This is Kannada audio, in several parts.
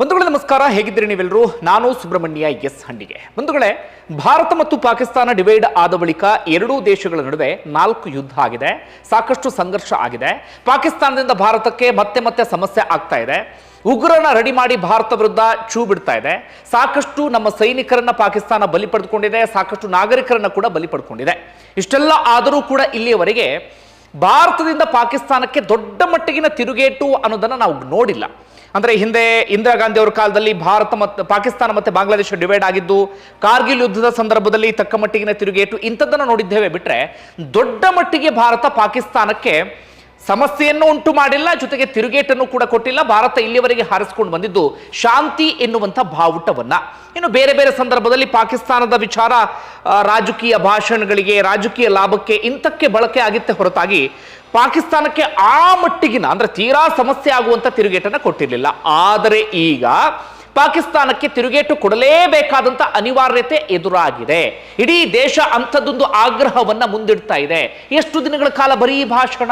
ಬಂಧುಗಳೇ ನಮಸ್ಕಾರ, ಹೇಗಿದ್ದೀರಿ ನೀವೆಲ್ಲರೂ? ನಾನು ಸುಬ್ರಹ್ಮಣ್ಯ ಎಸ್ ಹಂಡಿಗೆ ಬಂಧುಗಳೇ, ಭಾರತ ಮತ್ತು ಪಾಕಿಸ್ತಾನ ಡಿವೈಡ್ ಆದ ಬಳಿಕ ಎರಡೂ ದೇಶಗಳ ನಡುವೆ ನಾಲ್ಕು ಯುದ್ಧ ಆಗಿದೆ, ಸಾಕಷ್ಟು ಸಂಘರ್ಷ ಆಗಿದೆ. ಪಾಕಿಸ್ತಾನದಿಂದ ಭಾರತಕ್ಕೆ ಮತ್ತೆ ಮತ್ತೆ ಸಮಸ್ಯೆ ಆಗ್ತಾ ಇದೆ. ಉಗ್ರನ ರೆಡಿ ಮಾಡಿ ಭಾರತ ವಿರುದ್ಧ ಚೂ ಬಿಡ್ತಾ ಇದೆ. ಸಾಕಷ್ಟು ನಮ್ಮ ಸೈನಿಕರನ್ನ ಪಾಕಿಸ್ತಾನ ಬಲಿ ಪಡೆದುಕೊಂಡಿದೆ, ಸಾಕಷ್ಟು ನಾಗರಿಕರನ್ನ ಕೂಡ ಬಲಿ ಪಡ್ಕೊಂಡಿದೆ ಇಷ್ಟೆಲ್ಲ ಆದರೂ ಕೂಡ ಇಲ್ಲಿಯವರೆಗೆ ಭಾರತದಿಂದ ಪಾಕಿಸ್ತಾನಕ್ಕೆ ದೊಡ್ಡ ಮಟ್ಟಿಗಿನ ತಿರುಗೇಟು ಅನ್ನೋದನ್ನ ನಾವು ನೋಡಿಲ್ಲ. ಅಂದ್ರೆ ಹಿಂದೆ ಇಂದಿರಾ ಗಾಂಧಿ ಅವರ ಕಾಲದಲ್ಲಿ ಭಾರತ ಮತ್ತು ಪಾಕಿಸ್ತಾನ ಮತ್ತೆ ಬಾಂಗ್ಲಾದೇಶ ಡಿವೈಡ್ ಆಗಿದ್ದು, ಕಾರ್ಗಿಲ್ ಯುದ್ಧದ ಸಂದರ್ಭದಲ್ಲಿ ತಕ್ಕ ಮಟ್ಟಿಗಿನ ತಿರುಗೇಟು ಇಂಥದ್ದನ್ನು ನೋಡಿದ್ದೇವೆ ಬಿಟ್ರೆ ದೊಡ್ಡ ಮಟ್ಟಿಗೆ ಭಾರತ ಪಾಕಿಸ್ತಾನಕ್ಕೆ ಸಮಸ್ಯೆಯನ್ನು ಉಂಟು ಮಾಡಿಲ್ಲ, ಜೊತೆಗೆ ತಿರುಗೇಟನ್ನು ಕೂಡ ಕೊಟ್ಟಿಲ್ಲ. ಭಾರತ ಇಲ್ಲಿಯವರೆಗೆ ಹಾರಿಸಿಕೊಂಡು ಬಂದಿದ್ದು ಶಾಂತಿ ಎನ್ನುವಂಥ ಭಾವುಟವನ್ನ ಇನ್ನು ಬೇರೆ ಬೇರೆ ಸಂದರ್ಭದಲ್ಲಿ ಪಾಕಿಸ್ತಾನದ ವಿಚಾರ ರಾಜಕೀಯ ಭಾಷಣಗಳಿಗೆ, ರಾಜಕೀಯ ಲಾಭಕ್ಕೆ ಇಂಥಕ್ಕೆ ಬಳಕೆ ಆಗುತ್ತೆ ಹೊರತಾಗಿ ಪಾಕಿಸ್ತಾನಕ್ಕೆ ಆ ಮಟ್ಟಿಗಿನ ಅಂದ್ರೆ ತೀರಾ ಸಮಸ್ಯೆ ಆಗುವಂತ ತಿರುಗೇಟನ್ನು ಕೊಟ್ಟಿರಲಿಲ್ಲ. ಆದರೆ ಈಗ ಪಾಕಿಸ್ತಾನಕ್ಕೆ ತಿರುಗೇಟು ಕೊಡಲೇಬೇಕಾದಂತ ಅನಿವಾರ್ಯತೆ ಎದುರಾಗಿದೆ. ಇಡೀ ದೇಶ ಅಂಥದ್ದೊಂದು ಆಗ್ರಹವನ್ನ ಮುಂದಿಡ್ತಾ ಇದೆ. ಎಷ್ಟು ದಿನಗಳ ಕಾಲ ಬರೀ ಭಾಷಣ?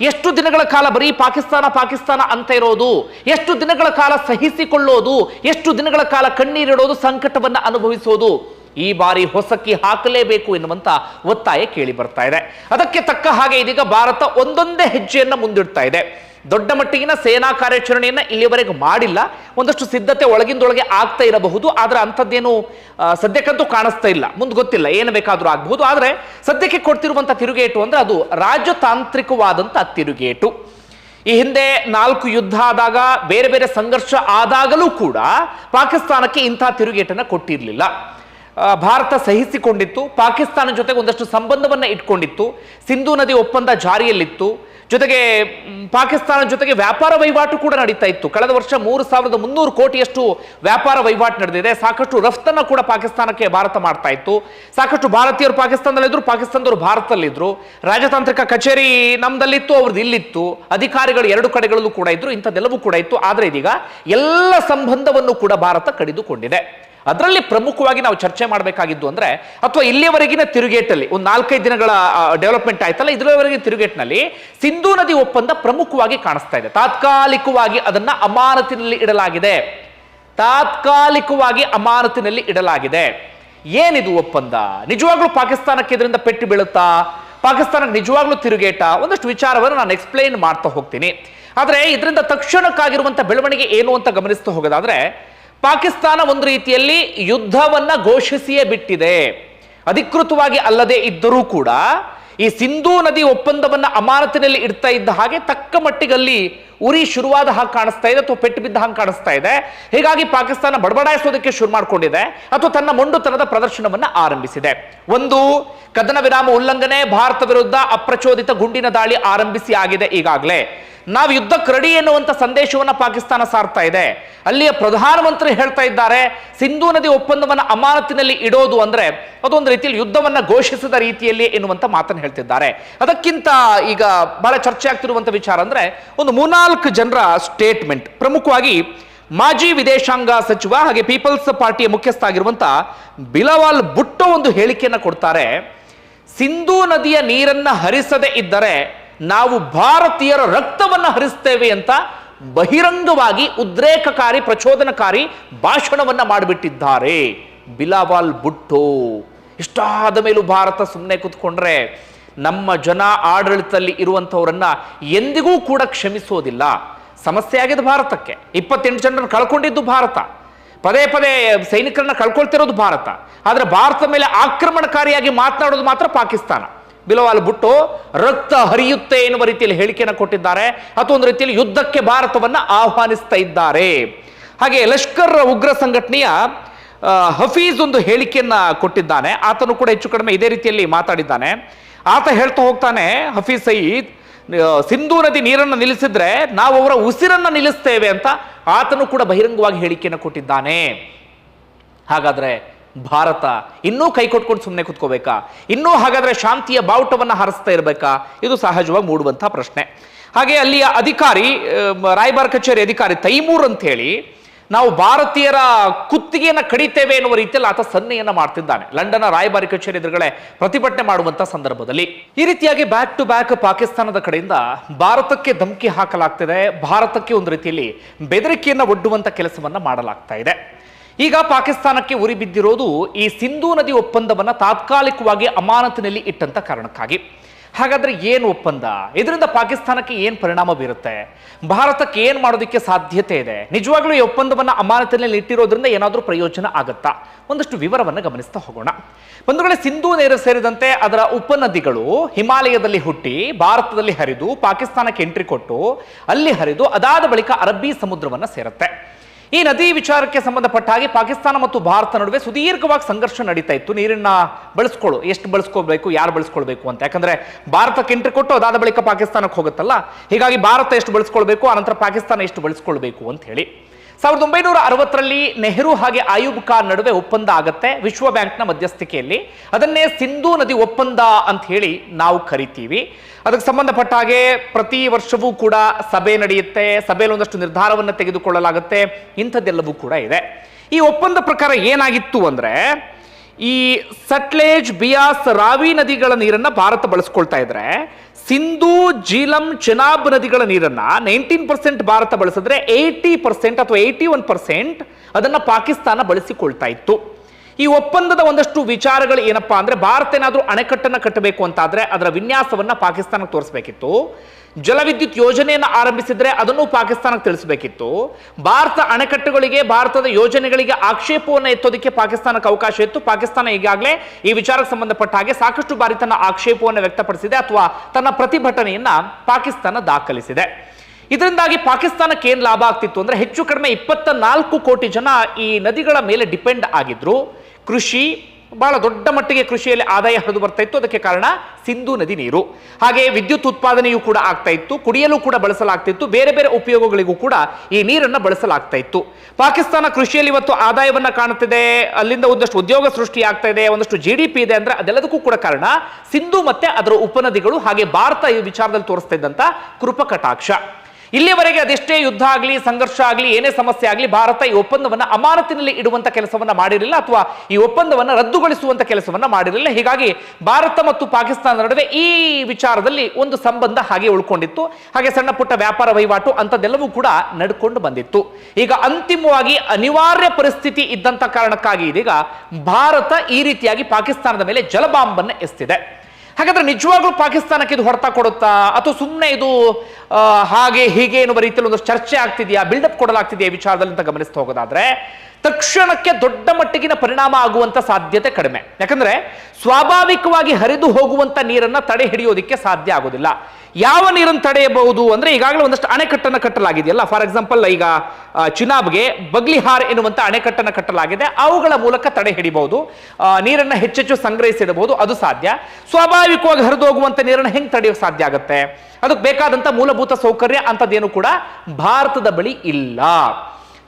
ಎಷ್ಟು ದಿನಗಳ ಕಾಲ ಬರೀ ಪಾಕಿಸ್ತಾನ ಪಾಕಿಸ್ತಾನ ಅಂತ ಇರೋದು? ಎಷ್ಟು ದಿನಗಳ ಕಾಲ ಸಹಿಸಿಕೊಳ್ಳೋದು? ಎಷ್ಟು ದಿನಗಳ ಕಾಲ ಕಣ್ಣೀರಿಡೋದು, ಸಂಕಟವನ್ನ ಅನುಭವಿಸೋದು? ಈ ಬಾರಿ ಹೊಸಕಿ ಹಾಕಲೇಬೇಕು ಎನ್ನುವಂತ ಒತ್ತಾಯ ಕೇಳಿ ಬರ್ತಾ ಇದೆ. ಅದಕ್ಕೆ ತಕ್ಕ ಹಾಗೆ ಇದೀಗ ಭಾರತ ಒಂದೊಂದೇ ಹೆಜ್ಜೆಯನ್ನ ಮುಂದಿಡ್ತಾ ಇದೆ. ದೊಡ್ಡ ಮಟ್ಟಿಗಿನ ಸೇನಾ ಕಾರ್ಯಾಚರಣೆಯನ್ನ ಇಲ್ಲಿಯವರೆಗೂ ಮಾಡಿಲ್ಲ. ಒಂದಷ್ಟು ಸಿದ್ಧತೆ ಒಳಗಿಂದೊಳಗೆ ಆಗ್ತಾ ಇರಬಹುದು. ಆದ್ರೆ ಅಂಥದ್ದೇನು ಸದ್ಯಕ್ಕಂತೂ ಕಾಣಿಸ್ತಾ ಇಲ್ಲ. ಮುಂದೆ ಗೊತ್ತಿಲ್ಲ ಏನು ಬೇಕಾದರೂ ಆಗಬಹುದು. ಆದ್ರೆ ಸದ್ಯಕ್ಕೆ ಕೊಡ್ತಿರುವಂತ ತಿರುಗೇಟು ಅಂದ್ರೆ ಅದು ರಾಜತಾಂತ್ರಿಕವಾದಂತ ತಿರುಗೇಟು. ಈ ಹಿಂದೆ ನಾಲ್ಕು ಯುದ್ಧ ಆದಾಗ ಬೇರೆ ಬೇರೆ ಸಂಘರ್ಷ ಆದಾಗಲೂ ಕೂಡ ಪಾಕಿಸ್ತಾನಕ್ಕೆ ಇಂಥ ತಿರುಗೇಟನ್ನು ಕೊಟ್ಟಿರಲಿಲ್ಲ. ಭಾರತ ಸಹಿಸಿಕೊಂಡಿತ್ತು, ಪಾಕಿಸ್ತಾನ ಜೊತೆಗೆ ಒಂದಷ್ಟು ಸಂಬಂಧವನ್ನ ಇಟ್ಕೊಂಡಿತ್ತು, ಸಿಂಧೂ ನದಿ ಒಪ್ಪಂದ ಜಾರಿಯಲ್ಲಿತ್ತು, ಜೊತೆಗೆ ಪಾಕಿಸ್ತಾನ ಜೊತೆಗೆ ವ್ಯಾಪಾರ ವಹಿವಾಟು ಕೂಡ ನಡೀತಾ ಇತ್ತು. ಕಳೆದ ವರ್ಷ ಮೂರು ಸಾವಿರದ ಮುನ್ನೂರು ಕೋಟಿಯಷ್ಟು ವ್ಯಾಪಾರ ವಹಿವಾಟು ನಡೆದಿದೆ. ಸಾಕಷ್ಟು ರಫ್ತನ್ನ ಕೂಡ ಪಾಕಿಸ್ತಾನಕ್ಕೆ ಭಾರತ ಮಾಡ್ತಾ ಇತ್ತು. ಸಾಕಷ್ಟು ಭಾರತೀಯರು ಪಾಕಿಸ್ತಾನದಲ್ಲಿದ್ರು, ಪಾಕಿಸ್ತಾನದವರು ಭಾರತದಲ್ಲಿದ್ರು. ರಾಜತಾಂತ್ರಿಕ ಕಚೇರಿ ನಮ್ದಲ್ಲಿತ್ತು, ಅವ್ರದ್ದು ಇಲ್ಲಿತ್ತು. ಅಧಿಕಾರಿಗಳು ಎರಡು ಕಡೆಗಳಲ್ಲೂ ಕೂಡ ಇದ್ರು, ಇಂಥದ್ದೆಲ್ಲವೂ ಕೂಡ ಇತ್ತು. ಆದರೆ ಇದೀಗ ಎಲ್ಲ ಸಂಬಂಧವನ್ನು ಕೂಡ ಭಾರತ ಕಡಿದುಕೊಂಡಿದೆ. ಅದರಲ್ಲಿ ಪ್ರಮುಖವಾಗಿ ನಾವು ಚರ್ಚೆ ಮಾಡಬೇಕಾಗಿದ್ದು ಅಂದರೆ, ಅಥವಾ ಇಲ್ಲಿಯವರೆಗಿನ ತಿರುಗೇಟಲ್ಲಿ, ಒಂದು ನಾಲ್ಕೈದು ದಿನಗಳ ಡೆವಲಪ್ಮೆಂಟ್ ಆಯ್ತಲ್ಲ, ಇದರವರೆಗಿನ ತಿರುಗೇಟ್ನಲ್ಲಿ ಸಿಂಧೂ ನದಿ ಒಪ್ಪಂದ ಪ್ರಮುಖವಾಗಿ ಕಾಣಿಸ್ತಾ ಇದೆ. ತಾತ್ಕಾಲಿಕವಾಗಿ ಅದನ್ನು ಅಮಾನತಿನಲ್ಲಿ ಇಡಲಾಗಿದೆ. ತಾತ್ಕಾಲಿಕವಾಗಿ ಅಮಾನತಿನಲ್ಲಿ ಇಡಲಾಗಿದೆ. ಏನಿದು ಒಪ್ಪಂದ? ನಿಜವಾಗ್ಲೂ ಪಾಕಿಸ್ತಾನಕ್ಕೆ ಇದರಿಂದ ಪೆಟ್ಟು ಬೀಳುತ್ತಾ? ಪಾಕಿಸ್ತಾನಕ್ಕೆ ನಿಜವಾಗ್ಲೂ ತಿರುಗೇಟ? ಒಂದಷ್ಟು ವಿಚಾರವನ್ನು ನಾನು ಎಕ್ಸ್ಪ್ಲೈನ್ ಮಾಡ್ತಾ ಹೋಗ್ತೀನಿ. ಆದರೆ, ಇದರಿಂದ ತಕ್ಷಣಕ್ಕಾಗಿರುವಂಥ ಬೆಳವಣಿಗೆ ಏನು ಅಂತ ಗಮನಿಸ್ತಾ ಹೋಗೋದಾದ್ರೆ ಪಾಕಿಸ್ತಾನ ಒಂದು ರೀತಿಯಲ್ಲಿ ಯುದ್ಧವನ್ನ ಘೋಷಿಸಿಯೇ ಬಿಟ್ಟಿದೆ. ಅಧಿಕೃತವಾಗಿ ಅಲ್ಲದೆ ಇದ್ದರೂ ಕೂಡ ಈ ಸಿಂಧೂ ನದಿ ಒಪ್ಪಂದವನ್ನ ಅಮಾನತಿನಲ್ಲಿ ಇಡ್ತಾ ಇದ್ದ ಹಾಗೆ ತಕ್ಕ ಮಟ್ಟಿಗಲ್ಲಿ ಉರಿ ಶುರುವಾದ ಹಾಗೆ ಕಾಣಿಸ್ತಾ ಇದೆ ಅಥವಾ ಪೆಟ್ಟು ಬಿದ್ದ ಹಾಗೆ ಕಾಣಿಸ್ತಾ ಇದೆ. ಹೀಗಾಗಿ ಪಾಕಿಸ್ತಾನ ಬಡಬಡಾಯಿಸೋದಕ್ಕೆ ಶುರು ಮಾಡಿಕೊಂಡಿದೆ. ಅಥವಾ ತನ್ನ ಮೊಂಡುತನದ ಪ್ರದರ್ಶನವನ್ನು ಆರಂಭಿಸಿದೆ. ಒಂದು, ಕದನ ವಿರಾಮ ಉಲ್ಲಂಘನೆ, ಭಾರತ ವಿರುದ್ಧ ಅಪ್ರಚೋದಿತ ಗುಂಡಿನ ದಾಳಿ ಆರಂಭಿಸಿ ಆಗಿದೆ ಈಗಾಗಲೇ. ನಾವು ಯುದ್ಧಕ್ಕೆ ರೆಡಿ ಎನ್ನುವಂತ ಸಂದೇಶವನ್ನ ಪಾಕಿಸ್ತಾನ ಸಾರ್ತಾ ಇದೆ. ಅಲ್ಲಿಯ ಪ್ರಧಾನಮಂತ್ರಿ ಹೇಳ್ತಾ ಇದ್ದಾರೆ, ಸಿಂಧೂ ನದಿ ಒಪ್ಪಂದವನ್ನ ಅಮಾನತಿನಲ್ಲಿ ಇಡೋದು ಅಂದ್ರೆ ಅದೊಂದು ರೀತಿಯಲ್ಲಿ ಯುದ್ಧವನ್ನ ಘೋಷಿಸಿದ ರೀತಿಯಲ್ಲಿ ಎನ್ನುವಂತ ಮಾತನ್ನು ಹೇಳ್ತಿದ್ದಾರೆ. ಅದಕ್ಕಿಂತ ಈಗ ಬಹಳ ಚರ್ಚೆ ಆಗ್ತಿರುವಂತ ವಿಚಾರ ಅಂದ್ರೆ, ಒಂದು ಮೂರ್ನಾಲ್ಕು ಜನರ ಸ್ಟೇಟ್ಮೆಂಟ್ ಪ್ರಮುಖವಾಗಿ ಮಾಜಿ ವಿದೇಶಾಂಗ ಸಚಿವ ಹಾಗೆ ಪೀಪಲ್ಸ್ ಪಾರ್ಟಿಯ ಮುಖ್ಯಸ್ಥ ಆಗಿರುವಂತ ಬಿಲವಾಲ್ ಬುಟ್ಟೋ ಒಂದು ಹೇಳಿಕೆಯನ್ನು ಕೊಡ್ತಾರೆ. ಸಿಂಧೂ ನದಿಯ ನೀರನ್ನ ಹರಿಸದೇ ಇದ್ದರೆ ನಾವು ಭಾರತೀಯರ ರಕ್ತವನ್ನ ಹರಿಸ್ತೇವೆ ಅಂತ ಬಹಿರಂಗವಾಗಿ ಉದ್ರೇಕಕಾರಿ, ಪ್ರಚೋದನಕಾರಿ ಭಾಷಣವನ್ನ ಮಾಡಿಬಿಟ್ಟಿದ್ದಾರೆ ಬಿಲಾವಾಲ್ ಬುಟ್ಟೋ ಇಷ್ಟಾದ ಮೇಲೂ ಭಾರತ ಸುಮ್ಮನೆ ಕೂತ್ಕೊಂಡ್ರೆ ನಮ್ಮ ಜನ ಆಡಳಿತದಲ್ಲಿ ಇರುವಂಥವರನ್ನ ಎಂದಿಗೂ ಕೂಡ ಕ್ಷಮಿಸೋದಿಲ್ಲ. ಸಮಸ್ಯೆ ಆಗಿದೆ ಭಾರತಕ್ಕೆ. ಇಪ್ಪತ್ತೆಂಟು ಜನರನ್ನು ಕಳ್ಕೊಂಡಿದ್ದು ಭಾರತ. ಪದೇ ಪದೇ ಸೈನಿಕರನ್ನ ಕಳ್ಕೊಳ್ತಿರೋದು ಭಾರತ. ಆದರೆ ಭಾರತ ಮೇಲೆ ಆಕ್ರಮಣಕಾರಿಯಾಗಿ ಮಾತನಾಡೋದು ಮಾತ್ರ ಪಾಕಿಸ್ತಾನ. ಬಿಲವಾಲ್ ಬುಟ್ಟು ರಕ್ತ ಹರಿಯುತ್ತೆ ಎನ್ನುವ ರೀತಿಯಲ್ಲಿ ಹೇಳಿಕೆಯನ್ನು ಕೊಟ್ಟಿದ್ದಾರೆ. ಅಥವಾ ಒಂದು ರೀತಿಯಲ್ಲಿ ಯುದ್ಧಕ್ಕೆ ಭಾರತವನ್ನು ಆಹ್ವಾನಿಸ್ತಾ ಇದ್ದಾರೆ. ಹಾಗೆ ಲಷ್ಕರ್ ಉಗ್ರ ಸಂಘಟನೆಯ ಹಫೀಜ್ ಒಂದು ಹೇಳಿಕೆಯನ್ನ ಕೊಟ್ಟಿದ್ದಾನೆ. ಆತನು ಕೂಡ ಹೆಚ್ಚು ಕಡಿಮೆ ಇದೇ ರೀತಿಯಲ್ಲಿ ಮಾತಾಡಿದ್ದಾನೆ. ಆತ ಹೇಳ್ತಾ ಹೋಗ್ತಾನೆ ಹಫೀಸ್ ಸಯೀದ್ ಸಿಂಧೂ ನದಿ ನೀರನ್ನು ನಿಲ್ಲಿಸಿದ್ರೆ ನಾವು ಅವರ ಉಸಿರನ್ನು ನಿಲ್ಲಿಸ್ತೇವೆ ಅಂತ ಆತನು ಕೂಡ ಬಹಿರಂಗವಾಗಿ ಹೇಳಿಕೆಯನ್ನು ಕೊಟ್ಟಿದ್ದಾನೆ. ಹಾಗಾದರೆ ಭಾರತ ಇನ್ನೂ ಕೈ ಕೊಟ್ಕೊಂಡು ಸುಮ್ಮನೆ ಕುತ್ಕೋಬೇಕಾ? ಇನ್ನೂ ಹಾಗಾದರೆ ಶಾಂತಿಯ ಬಾವುಟವನ್ನು ಹಾರಿಸ್ತಾ ಇರಬೇಕಾ? ಇದು ಸಹಜವಾಗಿ ಮೂಡುವಂಥ ಪ್ರಶ್ನೆ. ಹಾಗೆ ಅಲ್ಲಿಯ ಅಧಿಕಾರಿ ರಾಯಭಾರ ಕಚೇರಿ ಅಧಿಕಾರಿ ತೈಮೂರ್ ಅಂತ ಹೇಳಿ ನಾವು ಭಾರತೀಯರ ಕುತ್ತಿಗೆಯನ್ನು ಕಡಿತೇವೆ ಎನ್ನುವ ರೀತಿಯಲ್ಲಿ ಆತ ಸನ್ನೆಯನ್ನು ಮಾಡ್ತಿದ್ದಾನೆ. ಲಂಡನ್ ರಾಯಭಾರಿ ಕಚೇರಿ ಎದುರುಗಡೆ ಪ್ರತಿಭಟನೆ ಮಾಡುವಂತ ಸಂದರ್ಭದಲ್ಲಿ. ಈ ರೀತಿಯಾಗಿ ಬ್ಯಾಕ್ ಟು ಬ್ಯಾಕ್ ಪಾಕಿಸ್ತಾನದ ಕಡೆಯಿಂದ ಭಾರತಕ್ಕೆ ಧಮಕಿ ಹಾಕಲಾಗ್ತಿದೆ. ಭಾರತಕ್ಕೆ ಒಂದು ರೀತಿಯಲ್ಲಿ ಬೆದರಿಕೆಯನ್ನು ಒಡ್ಡುವಂತ ಕೆಲಸವನ್ನ ಮಾಡಲಾಗ್ತಾ ಇದೆ. ಈಗ ಪಾಕಿಸ್ತಾನಕ್ಕೆ ಉರಿ ಬಿದ್ದಿರೋದು ಈ ಸಿಂಧೂ ನದಿ ಒಪ್ಪಂದವನ್ನ ತಾತ್ಕಾಲಿಕವಾಗಿ ಅಮಾನತಿನಲ್ಲಿ ಇಟ್ಟಂತ ಕಾರಣಕ್ಕಾಗಿ. ಹಾಗಾದ್ರೆ ಏನು ಒಪ್ಪಂದ? ಇದರಿಂದ ಪಾಕಿಸ್ತಾನಕ್ಕೆ ಏನು ಪರಿಣಾಮ ಬೀರುತ್ತೆ? ಭಾರತಕ್ಕೆ ಏನು ಮಾಡೋದಕ್ಕೆ ಸಾಧ್ಯತೆ ಇದೆ? ನಿಜವಾಗ್ಲೂ ಈ ಒಪ್ಪಂದವನ್ನ ಅಮಾನತಿನಲ್ಲಿ ಇಟ್ಟಿರೋದ್ರಿಂದ ಏನಾದರೂ ಪ್ರಯೋಜನ ಆಗುತ್ತಾ? ಒಂದಷ್ಟು ವಿವರವನ್ನು ಗಮನಿಸ್ತಾ ಹೋಗೋಣ. ಬಂಧುಗಳೇ, ಸಿಂಧೂ ನೇರ ಸೇರಿದಂತೆ ಅದರ ಉಪನದಿಗಳು ಹಿಮಾಲಯದಲ್ಲಿ ಹುಟ್ಟಿ, ಭಾರತದಲ್ಲಿ ಹರಿದು, ಪಾಕಿಸ್ತಾನಕ್ಕೆ ಎಂಟ್ರಿ ಕೊಟ್ಟು, ಅಲ್ಲಿ ಹರಿದು, ಅದಾದ ಬಳಿಕ ಅರಬ್ಬಿ ಸಮುದ್ರವನ್ನ ಸೇರುತ್ತೆ. ಈ ನದಿ ವಿಚಾರಕ್ಕೆ ಸಂಬಂಧಪಟ್ಟ ಹಾಗೆ ಪಾಕಿಸ್ತಾನ ಮತ್ತು ಭಾರತ ನಡುವೆ ಸುದೀರ್ಘವಾಗಿ ಸಂಘರ್ಷ ನಡೀತಾ ಇತ್ತು. ನೀರನ್ನ ಬಳಸ್ಕೊಳ್ಳು, ಎಷ್ಟು ಬಳಸ್ಕೊಳ್ಬೇಕು ಯಾರು ಬಳಸ್ಕೊಳ್ಬೇಕು ಅಂತ. ಯಾಕಂದ್ರೆ ಭಾರತಕ್ಕೆ ಎಂಟ್ರಿ ಕೊಟ್ಟು ಅದಾದ ಬಳಿಕ ಪಾಕಿಸ್ತಾನಕ್ಕೆ ಹೋಗುತ್ತಲ್ಲ, ಹೀಗಾಗಿ ಭಾರತ ಎಷ್ಟು ಬಳಸ್ಕೊಳ್ಬೇಕು ಆನಂತರ ಪಾಕಿಸ್ತಾನ ಎಷ್ಟು ಬಳಸ್ಕೊಳ್ಬೇಕು ಅಂತ ಹೇಳಿ. ಸಾವಿರದ ಒಂಬೈನೂರ ಅರವತ್ತರಲ್ಲಿ ನೆಹರು ಹಾಗೆ ಆಯುಬ್ ಖಾನ್ ನಡುವೆ ಒಪ್ಪಂದ ಆಗುತ್ತೆ, ವಿಶ್ವ ಬ್ಯಾಂಕ್ನ ಮಧ್ಯಸ್ಥಿಕೆಯಲ್ಲಿ. ಅದನ್ನೇ ಸಿಂಧೂ ನದಿ ಒಪ್ಪಂದ ಅಂತ ಹೇಳಿ ನಾವು ಕರಿತೀವಿ. ಅದಕ್ಕೆ ಸಂಬಂಧಪಟ್ಟ ಹಾಗೆ ಪ್ರತಿ ವರ್ಷವೂ ಕೂಡ ಸಭೆ ನಡೆಯುತ್ತೆ, ಸಭೆಯಲ್ಲಿ ಒಂದಷ್ಟು ನಿರ್ಧಾರವನ್ನು ತೆಗೆದುಕೊಳ್ಳಲಾಗುತ್ತೆ, ಇಂಥದ್ದೆಲ್ಲವೂ ಕೂಡ ಇದೆ. ಈ ಒಪ್ಪಂದ ಪ್ರಕಾರ ಏನಾಗಿತ್ತು ಅಂದ್ರೆ ಈ ಸಟ್ಲೇಜ್ ಬಿಯಾಸ್ ರಾವಿ ನದಿಗಳ ನೀರನ್ನ ಭಾರತ ಬಳಸ್ಕೊಳ್ತಾ ಇದ್ರೆ, ಸಿಂಧೂ ಜೀಲಂ ಚೆನಾಬ್ ನದಿಗಳ ನೀರನ್ನ ನೈನ್ಟೀನ್ ಪರ್ಸೆಂಟ್ ಭಾರತ ಬಳಸಿದ್ರೆ ಏಯ್ಟಿ ಪರ್ಸೆಂಟ್ ಅಥವಾ ಏಯ್ಟಿ ಒನ್ ಪರ್ಸೆಂಟ್ ಅದನ್ನ ಪಾಕಿಸ್ತಾನ ಬಳಸಿಕೊಳ್ತಾ ಇತ್ತು. ಈ ಒಪ್ಪಂದದ ಒಂದಷ್ಟು ವಿಚಾರಗಳು ಏನಪ್ಪಾ ಅಂದ್ರೆ, ಭಾರತ ಏನಾದರೂ ಅಣೆಕಟ್ಟನ್ನ ಕಟ್ಟಬೇಕು ಅಂತಾದ್ರೆ ಅದರ ವಿನ್ಯಾಸವನ್ನ ಪಾಕಿಸ್ತಾನಕ್ಕೆ ತೋರಿಸಬೇಕಿತ್ತು. ಜಲವಿದ್ಯುತ್ ಯೋಜನೆಯನ್ನು ಆರಂಭಿಸಿದ್ರೆ ಅದನ್ನು ಪಾಕಿಸ್ತಾನಕ್ಕೆ ತಿಳಿಸಬೇಕಿತ್ತು. ಭಾರತ ಅಣೆಕಟ್ಟುಗಳಿಗೆ, ಭಾರತದ ಯೋಜನೆಗಳಿಗೆ ಆಕ್ಷೇಪವನ್ನು ಎತ್ತೋದಕ್ಕೆ ಪಾಕಿಸ್ತಾನಕ್ಕೆ ಅವಕಾಶ ಇತ್ತು. ಪಾಕಿಸ್ತಾನ ಈಗಾಗಲೇ ಈ ವಿಚಾರಕ್ಕೆ ಸಂಬಂಧಪಟ್ಟ ಹಾಗೆ ಸಾಕಷ್ಟು ಬಾರಿ ತನ್ನ ಆಕ್ಷೇಪವನ್ನು ವ್ಯಕ್ತಪಡಿಸಿದೆ ಅಥವಾ ತನ್ನ ಪ್ರತಿಭಟನೆಯನ್ನ ಪಾಕಿಸ್ತಾನ ದಾಖಲಿಸಿದೆ. ಇದರಿಂದಾಗಿ ಪಾಕಿಸ್ತಾನಕ್ಕೆ ಏನು ಲಾಭ ಆಗ್ತಿತ್ತು ಅಂದ್ರೆ ಹೆಚ್ಚು ಕಡಿಮೆ ಇಪ್ಪತ್ತ ನಾಲ್ಕು ಕೋಟಿ ಜನ ಈ ನದಿಗಳ ಮೇಲೆ ಡಿಪೆಂಡ್ ಆಗಿದ್ರು. ಕೃಷಿ ಬಹಳ ದೊಡ್ಡ ಮಟ್ಟಿಗೆ ಕೃಷಿಯಲ್ಲಿ ಆದಾಯ ಹರಿದು ಬರ್ತಾ ಇತ್ತು. ಅದಕ್ಕೆ ಕಾರಣ ಸಿಂಧೂ ನದಿ ನೀರು. ಹಾಗೆ ವಿದ್ಯುತ್ ಉತ್ಪಾದನೆಯೂ ಕೂಡ ಆಗ್ತಾ ಇತ್ತು. ಕುಡಿಯಲು ಕೂಡ ಬಳಸಲಾಗ್ತಿತ್ತು ಬೇರೆ ಬೇರೆ ಉಪಯೋಗಗಳಿಗೂ ಕೂಡ ಈ ನೀರನ್ನು ಬಳಸಲಾಗ್ತಾ ಇತ್ತು. ಪಾಕಿಸ್ತಾನ ಕೃಷಿಯಲ್ಲಿ ಇವತ್ತು ಆದಾಯವನ್ನ ಕಾಣುತ್ತಿದೆ. ಅಲ್ಲಿಂದ ಒಂದಷ್ಟು ಉದ್ಯೋಗ ಸೃಷ್ಟಿ ಆಗ್ತಾ ಇದೆ. ಒಂದಷ್ಟು ಜಿ ಇದೆ ಅಂದ್ರೆ ಅದೆಲ್ಲದಕ್ಕೂ ಕೂಡ ಕಾರಣ ಸಿಂಧು ಮತ್ತೆ ಅದರ ಉಪನದಿಗಳು ಹಾಗೆ ಭಾರತ ಈ ವಿಚಾರದಲ್ಲಿ ತೋರಿಸ್ತಾ ಇದ್ದಂತ ಕೃಪ ಕಟಾಕ್ಷ ಇಲ್ಲಿಯವರೆಗೆ ಅದೆಷ್ಟೇ ಯುದ್ಧ ಆಗಲಿ, ಸಂಘರ್ಷ ಆಗಲಿ, ಏನೇ ಸಮಸ್ಯೆ ಆಗಲಿ, ಭಾರತ ಈ ಒಪ್ಪಂದವನ್ನ ಅಮಾನತಿನಲ್ಲಿ ಇಡುವಂತ ಕೆಲಸವನ್ನ ಮಾಡಿರಲಿಲ್ಲ ಅಥವಾ ಈ ಒಪ್ಪಂದವನ್ನ ರದ್ದುಗೊಳಿಸುವಂತ ಕೆಲಸವನ್ನ ಮಾಡಿರಲಿಲ್ಲ. ಹೀಗಾಗಿ ಭಾರತ ಮತ್ತು ಪಾಕಿಸ್ತಾನ ನಡುವೆ ಈ ವಿಚಾರದಲ್ಲಿ ಒಂದು ಸಂಬಂಧ ಹಾಗೆ ಉಳ್ಕೊಂಡಿತ್ತು. ಹಾಗೆ ಸಣ್ಣ ಪುಟ್ಟ ವ್ಯಾಪಾರ ವಹಿವಾಟು ಅಂತದೆಲ್ಲವೂ ಕೂಡ ನಡ್ಕೊಂಡು ಬಂದಿತ್ತು. ಈಗ ಅಂತಿಮವಾಗಿ ಅನಿವಾರ್ಯ ಪರಿಸ್ಥಿತಿ ಇದ್ದಂತ ಕಾರಣಕ್ಕಾಗಿ ಇದೀಗ ಭಾರತ ಈ ರೀತಿಯಾಗಿ ಪಾಕಿಸ್ತಾನದ ಮೇಲೆ ಜಲಬಾಂಬನ್ನು ಎಸ್ತಿದೆ ಹಾಗಾದ್ರೆ ನಿಜವಾಗ್ಲೂ ಪಾಕಿಸ್ತಾನಕ್ಕೆ ಇದು ಹೊಡೆತ ಕೊಡುತ್ತಾ? ಅಥವಾ ಸುಮ್ಮನೆ ಇದು ಹಾಗೆ ಹೀಗೆ ಎನ್ನುವ ರೀತಿಯಲ್ಲಿ ಒಂದು ಚರ್ಚೆ ಆಗ್ತಿದೆಯಾ? ಬಿಲ್ಡಪ್ ಕೊಡಲಾಗ್ತಿದೆಯಾ ವಿಚಾರದಲ್ಲಿ ಅಂತ ಗಮನಿಸ್ತಾ ಹೋಗೋದಾದ್ರೆ, ತಕ್ಷಣಕ್ಕೆ ದೊಡ್ಡ ಮಟ್ಟಿಗಿನ ಪರಿಣಾಮ ಆಗುವಂತ ಸಾಧ್ಯತೆ ಕಡಿಮೆ. ಯಾಕಂದ್ರೆ, ಸ್ವಾಭಾವಿಕವಾಗಿ ಹರಿದು ಹೋಗುವಂತ ನೀರನ್ನ ತಡೆ ಹಿಡಿಯೋದಿಕ್ಕೆ ಸಾಧ್ಯ ಆಗೋದಿಲ್ಲ. ಯಾವ ನೀರನ್ನು ತಡೆಯಬಹುದು ಅಂದ್ರೆ ಈಗಾಗಲೇ ಒಂದಷ್ಟು ಅಣೆಕಟ್ಟನ್ನು ಕಟ್ಟಲಾಗಿದೆಯಲ್ಲ ಫಾರ್ ಎಕ್ಸಾಂಪಲ್ ಈಗ ಚುನಾಬ್ಗೆ ಬಗ್ಲಿಹಾರ್ ಎನ್ನುವಂಥ ಅಣೆಕಟ್ಟನ್ನು ಕಟ್ಟಲಾಗಿದೆ. ಅವುಗಳ ಮೂಲಕ ತಡೆ ಹಿಡಿಬಹುದು. ನೀರನ್ನು ಹೆಚ್ಚೆಚ್ಚು ಸಂಗ್ರಹಿಸಿಡಬಹುದು. ಅದು ಸಾಧ್ಯ. ಸ್ವಾಭಾವಿಕವಾಗಿ ಹರಿದೋಗುವಂಥ ನೀರನ್ನು ಹೆಂಗೆ ತಡೆಯೋಕೆ ಸಾಧ್ಯ ಆಗುತ್ತೆ? ಅದಕ್ಕೆ ಬೇಕಾದಂತ ಮೂಲಭೂತ ಸೌಕರ್ಯ ಅಂತದೇನು ಕೂಡ ಭಾರತದ ಬಳಿ ಇಲ್ಲ.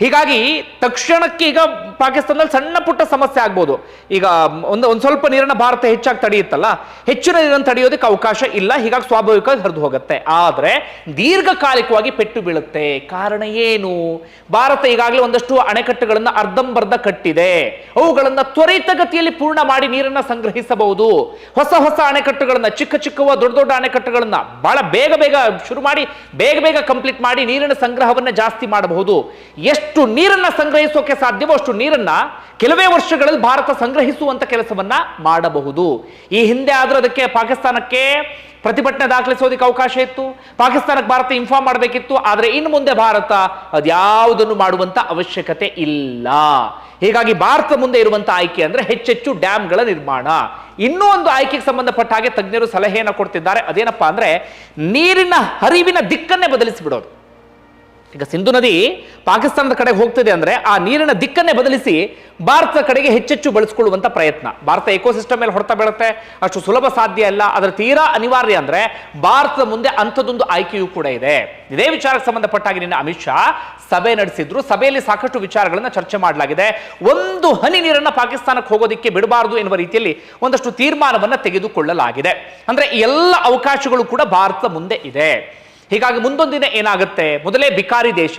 ಹೀಗಾಗಿ ತಕ್ಷಣಕ್ಕೆ ಈಗ ಪಾಕಿಸ್ತಾನದಲ್ಲಿ ಸಣ್ಣ ಪುಟ್ಟ ಸಮಸ್ಯೆ ಆಗ್ಬೋದು. ಈಗ ಒಂದು ಒಂದು ಸ್ವಲ್ಪ ನೀರನ್ನ ಭಾರತ ಹೆಚ್ಚಾಗಿ ತಡೆಯುತ್ತಲ್ಲ, ಹೆಚ್ಚಿನ ನೀರನ್ನು ತಡೆಯೋದಕ್ಕೆ ಅವಕಾಶ ಇಲ್ಲ, ಹೀಗಾಗಿ ಸ್ವಾಭಾವಿಕವಾಗಿ ಹರಿದು ಹೋಗುತ್ತೆ. ಆದರೆ, ದೀರ್ಘಕಾಲಿಕವಾಗಿ ಪೆಟ್ಟು ಬೀಳುತ್ತೆ. ಕಾರಣ ಏನು? ಭಾರತ ಈಗಾಗಲೇ ಒಂದಷ್ಟು ಅಣೆಕಟ್ಟುಗಳನ್ನು ಅರ್ಧಂಬರ್ಧ ಕಟ್ಟಿದೆ. ಅವುಗಳನ್ನು ತ್ವರಿತಗತಿಯಲ್ಲಿ ಪೂರ್ಣ ಮಾಡಿ ನೀರನ್ನ ಸಂಗ್ರಹಿಸಬಹುದು. ಹೊಸ ಹೊಸ ಅಣೆಕಟ್ಟುಗಳನ್ನು, ಚಿಕ್ಕ ಚಿಕ್ಕವ, ದೊಡ್ಡ ದೊಡ್ಡ ಅಣೆಕಟ್ಟುಗಳನ್ನು ಬಹಳ ಬೇಗ ಬೇಗ ಶುರು ಮಾಡಿ, ಬೇಗ ಬೇಗ ಕಂಪ್ಲೀಟ್ ಮಾಡಿ ನೀರಿನ ಸಂಗ್ರಹವನ್ನು ಜಾಸ್ತಿ ಮಾಡಬಹುದು. ಎಷ್ಟು ನೀರನ್ನ ಸಂಗ್ರಹಿಸೋಕೆ ಸಾಧ್ಯವೋ ಅಷ್ಟು ನೀರನ್ನ ಕೆಲವೇ ವರ್ಷಗಳಲ್ಲಿ ಭಾರತ ಸಂಗ್ರಹಿಸುವಂಥ ಕೆಲಸವನ್ನ ಮಾಡಬಹುದು. ಈ ಹಿಂದೆ ಆದರೂ ಅದಕ್ಕೆ ಪಾಕಿಸ್ತಾನಕ್ಕೆ ಪ್ರತಿಭಟನೆ ದಾಖಲಿಸೋದಕ್ಕೆ ಅವಕಾಶ ಇತ್ತು. ಪಾಕಿಸ್ತಾನಕ್ಕೆ ಭಾರತ ಇನ್ಫಾರ್ಮ್ ಮಾಡಬೇಕಿತ್ತು. ಆದರೆ ಇನ್ನು ಮುಂದೆ ಭಾರತ ಅದ್ಯಾವುದನ್ನು ಮಾಡುವಂತ ಅವಶ್ಯಕತೆ ಇಲ್ಲ. ಹೀಗಾಗಿ ಭಾರತ ಮುಂದೆ ಇರುವಂತ ಆಯ್ಕೆ ಅಂದರೆ ಹೆಚ್ಚೆಚ್ಚು ಡ್ಯಾಮ್ಗಳ ನಿರ್ಮಾಣ. ಇನ್ನೂ ಒಂದು ಆಯ್ಕೆಗೆ ಸಂಬಂಧಪಟ್ಟ ಹಾಗೆ ತಜ್ಞರು ಸಲಹೆಯನ್ನು ಕೊಡ್ತಿದ್ದಾರೆ. ಅದೇನಪ್ಪಾ ಅಂದ್ರೆ ನೀರಿನ ಹರಿವಿನ ದಿಕ್ಕನ್ನೇ ಬದಲಿಸಿಬಿಡೋದು. ಈಗ ಸಿಂಧು ನದಿ ಪಾಕಿಸ್ತಾನದ ಕಡೆಗೆ ಹೋಗ್ತಿದೆ ಅಂದರೆ ಆ ನೀರಿನ ದಿಕ್ಕನ್ನೇ ಬದಲಿಸಿ ಭಾರತದ ಕಡೆಗೆ ಹೆಚ್ಚೆಚ್ಚು ಬಳಸ್ಕೊಳ್ಳುವಂಥ ಪ್ರಯತ್ನ. ಭಾರತ ಎಕೋಸಿಸ್ಟಮ್ ಮೇಲೆ ಹೊಡೆತ ಬೀಳುತ್ತೆ, ಅಷ್ಟು ಸುಲಭ ಸಾಧ್ಯ ಇಲ್ಲ ಅದರ ತೀರಾ ಅನಿವಾರ್ಯ ಅಂದರೆ ಭಾರತದ ಮುಂದೆ ಅಂಥದ್ದೊಂದು ಆಯ್ಕೆಯೂ ಕೂಡ ಇದೆ. ಇದೇ ವಿಚಾರಕ್ಕೆ ಸಂಬಂಧಪಟ್ಟಾಗಿ ನಿನ್ನೆ ಅಮಿತ್ ಶಾ ಸಭೆ ನಡೆಸಿದ್ರು. ಸಭೆಯಲ್ಲಿ ಸಾಕಷ್ಟು ವಿಚಾರಗಳನ್ನು ಚರ್ಚೆ ಮಾಡಲಾಗಿದೆ. ಒಂದು ಹನಿ ನೀರನ್ನು ಪಾಕಿಸ್ತಾನಕ್ಕೆ ಹೋಗೋದಕ್ಕೆ ಬಿಡಬಾರದು ಎನ್ನುವ ರೀತಿಯಲ್ಲಿ ಒಂದಷ್ಟು ತೀರ್ಮಾನವನ್ನು ತೆಗೆದುಕೊಳ್ಳಲಾಗಿದೆ. ಅಂದರೆ ಎಲ್ಲ ಅವಕಾಶಗಳು ಕೂಡ ಭಾರತದ ಮುಂದೆ ಇದೆ. ಹೀಗಾಗಿ ಮುಂದೊಂದು ದಿನ ಏನಾಗುತ್ತೆ? ಮೊದಲೇ ಬಿಕಾರಿ ದೇಶ,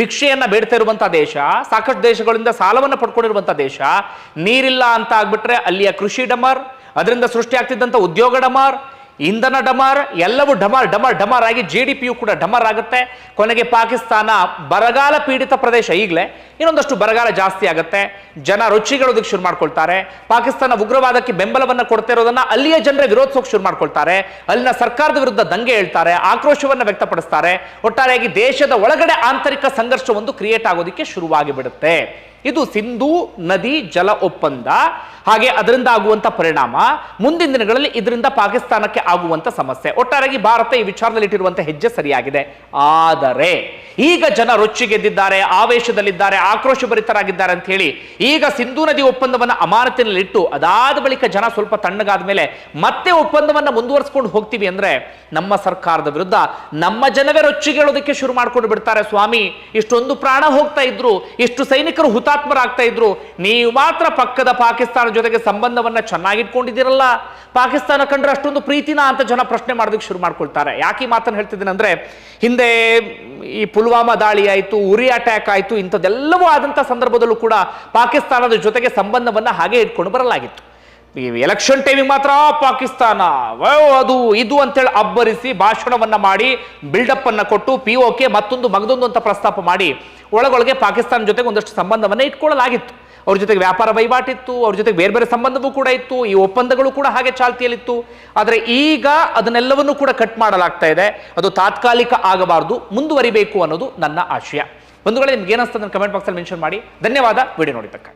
ಭಿಕ್ಷೆಯನ್ನ ಬೇಡ್ತಾ ಇರುವಂತಹ ದೇಶ, ಸಾಕಷ್ಟು ದೇಶಗಳಿಂದ ಸಾಲವನ್ನು ಪಡ್ಕೊಂಡಿರುವಂತಹ ದೇಶ. ನೀರಿಲ್ಲ ಅಂತ ಆಗ್ಬಿಟ್ರೆ ಅಲ್ಲಿಯ ಕೃಷಿ ಡಮರ್, ಅದರಿಂದ ಸೃಷ್ಟಿಯಾಗ್ತಿದ್ದಂಥ ಉದ್ಯೋಗ ಡಮಾರ್ ಇಂಧನ ಡಮಾರ್, ಎಲ್ಲವೂ ಡಮಾರ್ ಡಮಾರ್ ಡಮಾರ್ ಆಗಿ ಜಿ ಡಿ ಪಿಯು ಕೂಡ ಡಮಾರ್ ಆಗುತ್ತೆ. ಕೊನೆಗೆ ಪಾಕಿಸ್ತಾನ ಬರಗಾಲ ಪೀಡಿತ ಪ್ರದೇಶ ಈಗಲೇ. ಇನ್ನೊಂದಷ್ಟು ಬರಗಾಲ ಜಾಸ್ತಿ ಆಗುತ್ತೆ. ಜನ ರುಚಿಗಳೋದಕ್ಕೆ ಶುರು ಮಾಡ್ಕೊಳ್ತಾರೆ. ಪಾಕಿಸ್ತಾನ ಉಗ್ರವಾದಕ್ಕೆ ಬೆಂಬಲವನ್ನು ಕೊಡ್ತಾ ಇರೋದನ್ನ ಅಲ್ಲಿಯ ಜನರೇ ವಿರೋಧಿಸೋಕೆ ಶುರು ಮಾಡ್ಕೊಳ್ತಾರೆ. ಅಲ್ಲಿನ ಸರ್ಕಾರದ ವಿರುದ್ಧ ದಂಗೆ ಹೇಳ್ತಾರೆ, ಆಕ್ರೋಶವನ್ನು ವ್ಯಕ್ತಪಡಿಸ್ತಾರೆ. ಒಟ್ಟಾರೆಯಾಗಿ ದೇಶದ ಒಳಗಡೆ ಆಂತರಿಕ ಸಂಘರ್ಷ ಒಂದು ಕ್ರಿಯೇಟ್ ಆಗೋದಕ್ಕೆ ಶುರುವಾಗಿ ಬಿಡುತ್ತೆ ಇದು ಸಿಂಧೂ ನದಿ ಜಲ ಒಪ್ಪಂದ, ಹಾಗೆ ಅದರಿಂದ ಆಗುವಂತ ಪರಿಣಾಮ, ಮುಂದಿನ ದಿನಗಳಲ್ಲಿ ಇದರಿಂದ ಪಾಕಿಸ್ತಾನಕ್ಕೆ ಆಗುವಂತ ಸಮಸ್ಯೆ. ಒಟ್ಟಾರೆಯಾಗಿ ಭಾರತ ಈ ವಿಚಾರದಲ್ಲಿ ಇಟ್ಟಿರುವಂತಹ ಹೆಜ್ಜೆ ಸರಿಯಾಗಿದೆ. ಆದರೆ, ಈಗ ಜನ ರೊಚ್ಚಿಗೆದ್ದಿದ್ದಾರೆ, ಆವೇಶದಲ್ಲಿದ್ದಾರೆ, ಆಕ್ರೋಶಭರಿತರಾಗಿದ್ದಾರೆ ಅಂತ ಹೇಳಿ, ಈಗ ಸಿಂಧೂ ನದಿ ಒಪ್ಪಂದವನ್ನ ಅಮಾನತಿನಲ್ಲಿಟ್ಟು, ಅದಾದ ಬಳಿಕ ಜನ ಸ್ವಲ್ಪ ತಣ್ಣಗಾದ ಮೇಲೆ ಮತ್ತೆ ಒಪ್ಪಂದವನ್ನ ಮುಂದುವರಿಸಿಕೊಂಡು ಹೋಗ್ತೀವಿ ಅಂದ್ರೆ ನಮ್ಮ ಸರ್ಕಾರದ ವಿರುದ್ಧ ನಮ್ಮ ಜನವೇ ರೊಚ್ಚಿಗೇಳೋದಕ್ಕೆ ಶುರು ಮಾಡ್ಕೊಂಡು ಬಿಡ್ತಾರೆ ಸ್ವಾಮಿ. ಇಷ್ಟೊಂದು ಪ್ರಾಣ ಹೋಗ್ತಾ ಇದ್ರು, ಇಷ್ಟು ಸೈನಿಕರು ಹುತಾತ್ಮರಾಗ್ತಾ ಇದ್ರು. ನೀವು ಮಾತ್ರ ಪಕ್ಕದ ಪಾಕಿಸ್ತಾನ ಜೊತೆಗೆ ಸಂಬಂಧವನ್ನ ಚೆನ್ನಾಗಿಟ್ಕೊಂಡಿದ್ದೀರಲ್ಲ. ಪಾಕಿಸ್ತಾನ ಕಂಡ್ರೆ ಅಷ್ಟೊಂದು ಪ್ರೀತಿನ ಅಂತ ಜನ ಪ್ರಶ್ನೆ ಮಾಡೋದಕ್ಕೆ ಶುರು ಮಾಡ್ಕೊಳ್ತಾರೆ. ಯಾಕೆ ಈ ಮಾತನ್ನು ಹೇಳ್ತಿದ್ದೀನಿ ಅಂದ್ರೆ, ಹಿಂದೆ ಈ ಪುಲ್ವಾಮಾ ದಾಳಿ ಆಯಿತು, ಉರಿ ಅಟ್ಯಾಕ್ ಆಯಿತು, ಇಂಥದ್ದೆಲ್ಲವೂ ಆದಂಥ ಸಂದರ್ಭದಲ್ಲೂ ಕೂಡ ಪಾಕಿಸ್ತಾನದ ಜೊತೆಗೆ ಸಂಬಂಧವನ್ನ ಹಾಗೆ ಇಟ್ಕೊಂಡು ಬರಲಾಗಿತ್ತು. ಈ ಎಲೆಕ್ಷನ್ ಟೈಮಿಗೆ ಮಾತ್ರ ಪಾಕಿಸ್ತಾನ. ಅದು ಇದು ಅಂತೇಳಿ ಅಬ್ಬರಿಸಿ ಭಾಷಣವನ್ನ ಮಾಡಿ ಬಿಲ್ಡಪ್ ಅನ್ನ ಕೊಟ್ಟು ಪಿ ಕೆ ಮತ್ತೊಂದು ಮಗದೊಂದು ಅಂತ ಪ್ರಸ್ತಾಪ ಮಾಡಿ ಒಳಗೊಳಗೆ ಪಾಕಿಸ್ತಾನ ಜೊತೆಗೆ ಒಂದಷ್ಟು ಸಂಬಂಧವನ್ನ ಇಟ್ಕೊಳ್ಳಲಾಗಿತ್ತು. ಅವ್ರ ಜೊತೆಗೆ ವ್ಯಾಪಾರ ವಹಿವಾಟಿತ್ತು, ಅವ್ರ ಜೊತೆಗೆ ಬೇರೆ ಬೇರೆ ಸಂಬಂಧವೂ ಕೂಡ ಇತ್ತು, ಈ ಒಪ್ಪಂದಗಳು ಕೂಡ ಹಾಗೆ ಚಾಲ್ತಿಯಲ್ಲಿತ್ತು. ಆದರೆ ಈಗ ಅದನ್ನೆಲ್ಲವನ್ನೂ ಕೂಡ ಕಟ್ ಮಾಡಲಾಗ್ತಾ ಇದೆ. ಅದು ತಾತ್ಕಾಲಿಕ ಆಗಬಾರದು, ಮುಂದುವರಿಬೇಕು ಅನ್ನೋದು ನನ್ನ ಆಶಯ. ಬಂಧುಗಳೇ, ನಿಮ್ಗೆ ಏನಿಸ್ತದೆ ಕಮೆಂಟ್ ಬಾಕ್ಸಲ್ಲಿ ಮೆನ್ಷನ್ ಮಾಡಿ. ಧನ್ಯವಾದ ವಿಡಿಯೋ ನೋಡಿದ್ದಕ್ಕೆ